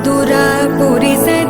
मधुरपुरी से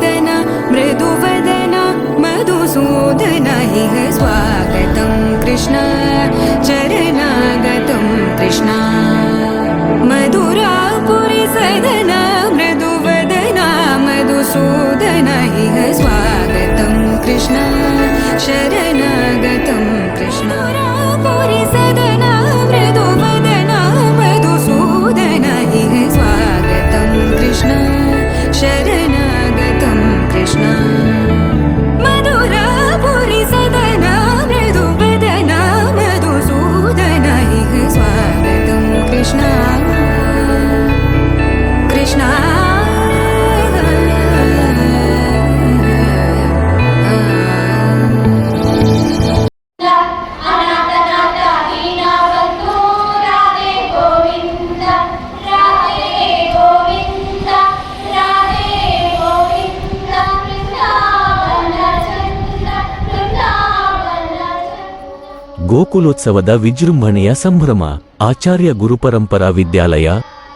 ಗೋಕುಲೋತ್ಸವದ ವಿಜೃಂಭಣೆಯ ಸಂಭ್ರಮ. ಆಚಾರ್ಯ ಗುರುಪರಂಪರಾ ವಿದ್ಯಾಲಯ,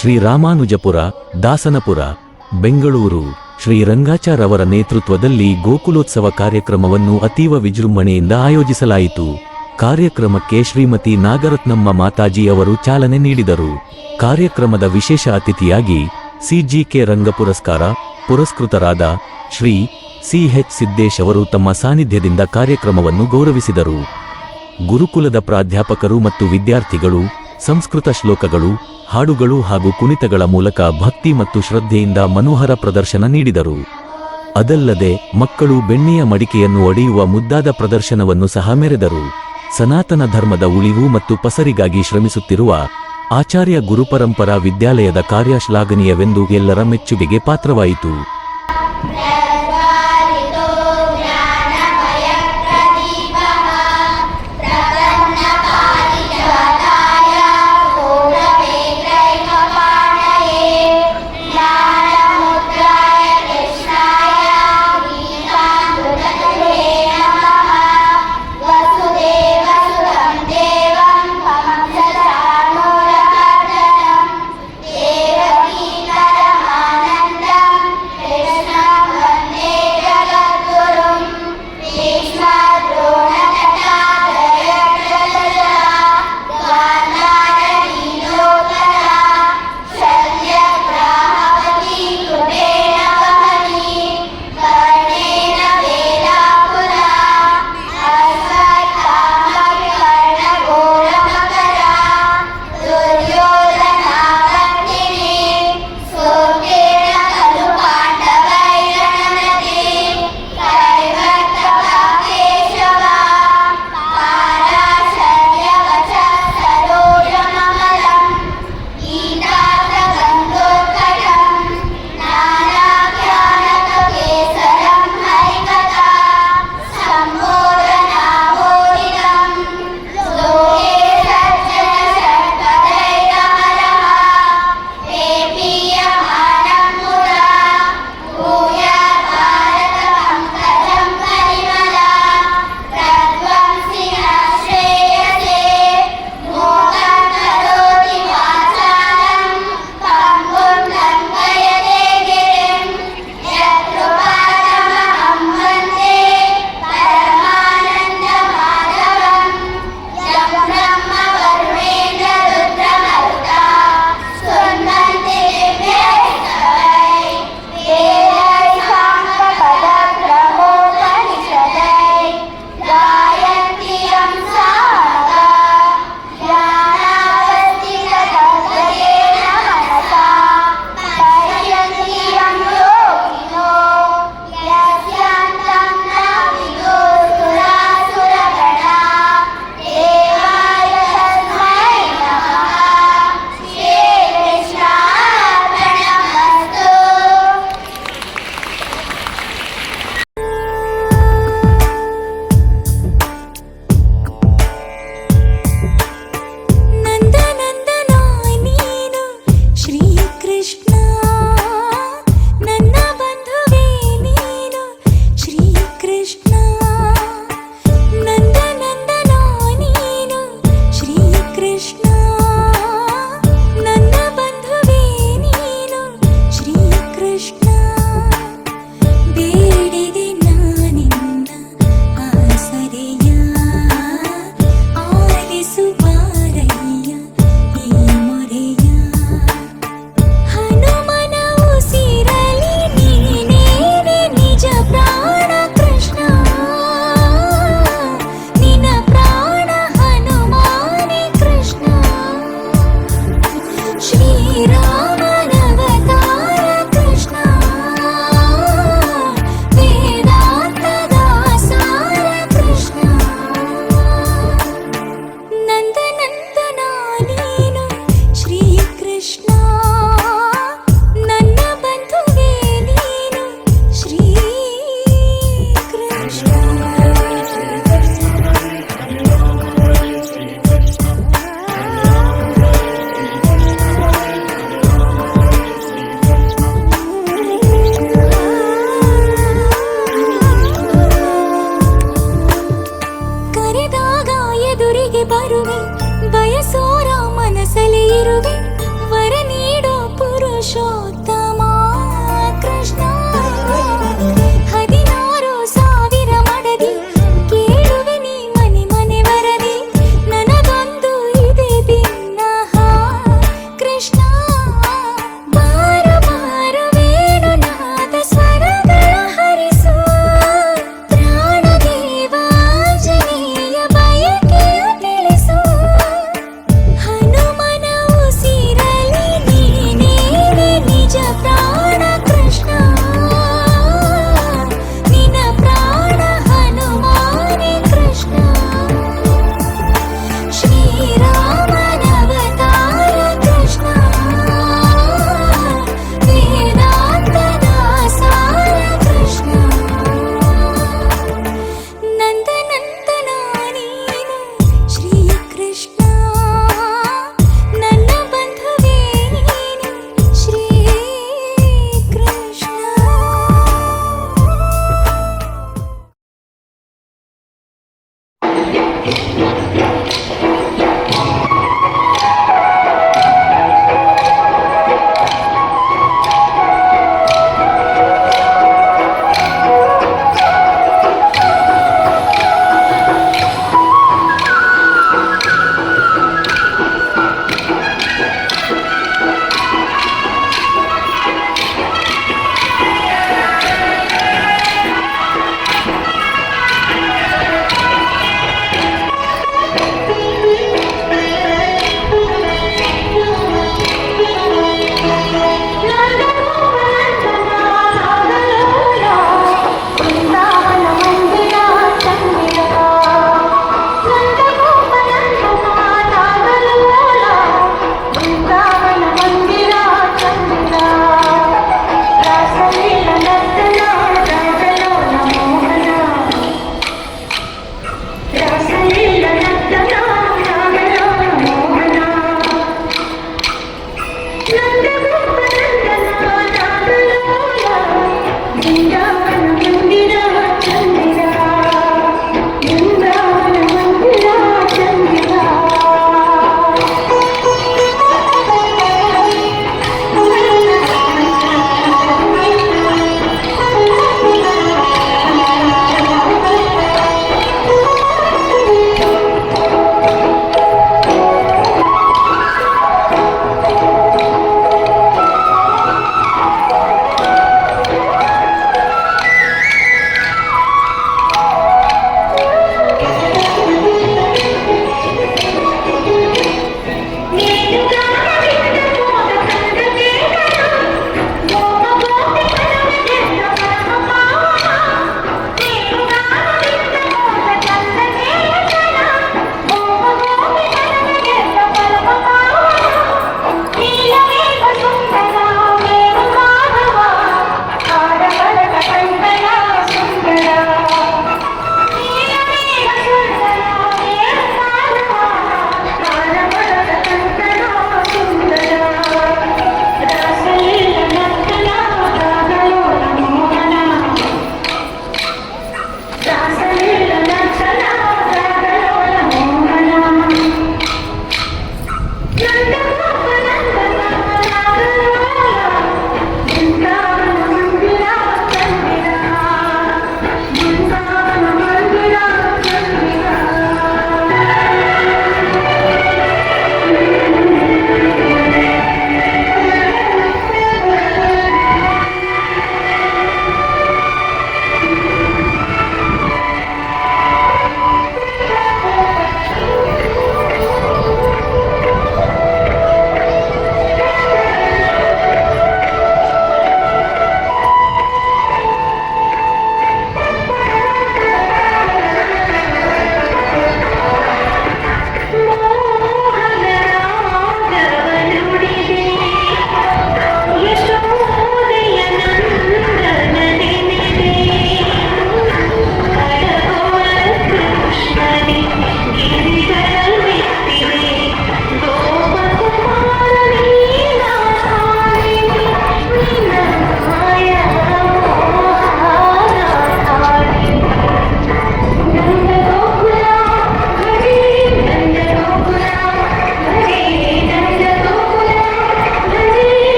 ಶ್ರೀ ರಾಮಾನುಜಪುರ, ದಾಸನಪುರ, ಬೆಂಗಳೂರು. ಶ್ರೀ ರಂಗಾಚಾರ್ ಅವರ ನೇತೃತ್ವದಲ್ಲಿ ಗೋಕುಲೋತ್ಸವ ಕಾರ್ಯಕ್ರಮವನ್ನು ಅತೀವ ವಿಜೃಂಭಣೆಯಿಂದ ಆಯೋಜಿಸಲಾಯಿತು. ಕಾರ್ಯಕ್ರಮಕ್ಕೆ ಶ್ರೀಮತಿ ನಾಗರತ್ನಮ್ಮ ಮಾತಾಜಿ ಅವರು ಚಾಲನೆ ನೀಡಿದರು. ಕಾರ್ಯಕ್ರಮದ ವಿಶೇಷ ಅತಿಥಿಯಾಗಿ ಸಿಜಿಕೆ ರಂಗ ಪುರಸ್ಕಾರ ಪುರಸ್ಕೃತರಾದ ಶ್ರೀ ಸಿಎಚ್ ಸಿದ್ದೇಶ್ ಅವರು ತಮ್ಮ ಸಾನ್ನಿಧ್ಯದಿಂದ ಕಾರ್ಯಕ್ರಮವನ್ನು ಗೌರವಿಸಿದರು. ಗುರುಕುಲದ ಪ್ರಾಧ್ಯಾಪಕರು ಮತ್ತು ವಿದ್ಯಾರ್ಥಿಗಳು, ಸಂಸ್ಕೃತ ಶ್ಲೋಕಗಳು, ಹಾಡುಗಳು ಹಾಗೂ ಕುಣಿತಗಳ ಮೂಲಕ ಭಕ್ತಿ ಮತ್ತು ಶ್ರದ್ಧೆಯಿಂದ ಮನೋಹರ ಪ್ರದರ್ಶನ ನೀಡಿದರು. ಅದಲ್ಲದೆ, ಮಕ್ಕಳು ಬೆಣ್ಣೆಯ ಮಡಿಕೆಯನ್ನು ಒಡೆಯುವ ಮುದ್ದಾದ ಪ್ರದರ್ಶನವನ್ನು ಸಹ ಮೆರೆದರು. ಸನಾತನ ಧರ್ಮದ ಉಳಿವು ಮತ್ತು ಪಸರಿಗಾಗಿ ಶ್ರಮಿಸುತ್ತಿರುವ ಆಚಾರ್ಯ ಗುರುಪರಂಪರಾ ವಿದ್ಯಾಲಯದ ಕಾರ್ಯ ಶ್ಲಾಘನೀಯವೆಂದು ಎಲ್ಲರ ಮೆಚ್ಚುಗೆಗೆ ಪಾತ್ರವಾಯಿತು.